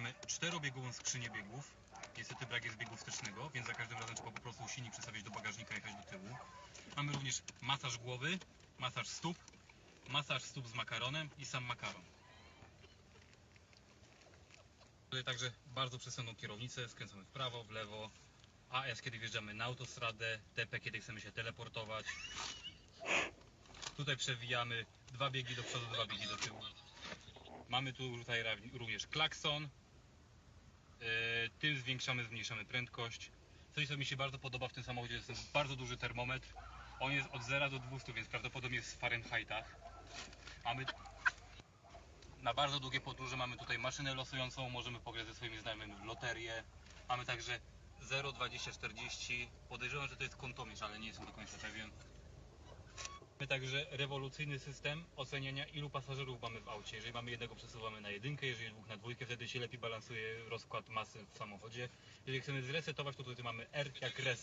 Mamy czterobiegową skrzynię biegów. Niestety brak jest biegu wstecznego, więc za każdym razem trzeba po prostu silnik przestawić do bagażnika i jechać do tyłu. Mamy również masaż głowy, masaż stóp, masaż stóp z makaronem i sam makaron. Tutaj także bardzo przesądną kierownicę, skręcamy w prawo, w lewo. AS kiedy wjeżdżamy na autostradę, TP kiedy chcemy się teleportować. Tutaj przewijamy dwa biegi do przodu, dwa biegi do tyłu. Mamy tu tutaj również klakson. Yy, Tym zwiększamy, zmniejszamy prędkość. Coś, co mi się bardzo podoba w tym samochodzie, jest bardzo duży termometr. On jest od 0 do 200, więc prawdopodobnie jest w Fahrenheitach. Mamy na bardzo długie podróże mamy tutaj maszynę losującą, możemy pograć ze swoimi znajomymi w loterię. Mamy także 0, 20, 40. Podejrzewam, że to jest kątomierz, ale nie jestem do końca pewien. Mamy także rewolucyjny system oceniania ilu pasażerów mamy w aucie. Jeżeli mamy jednego przesuwamy na jedynkę, jeżeli dwóch na dwójkę, wtedy się lepiej balansuje rozkład masy w samochodzie. Jeżeli chcemy zresetować, to tutaj mamy R jak reset.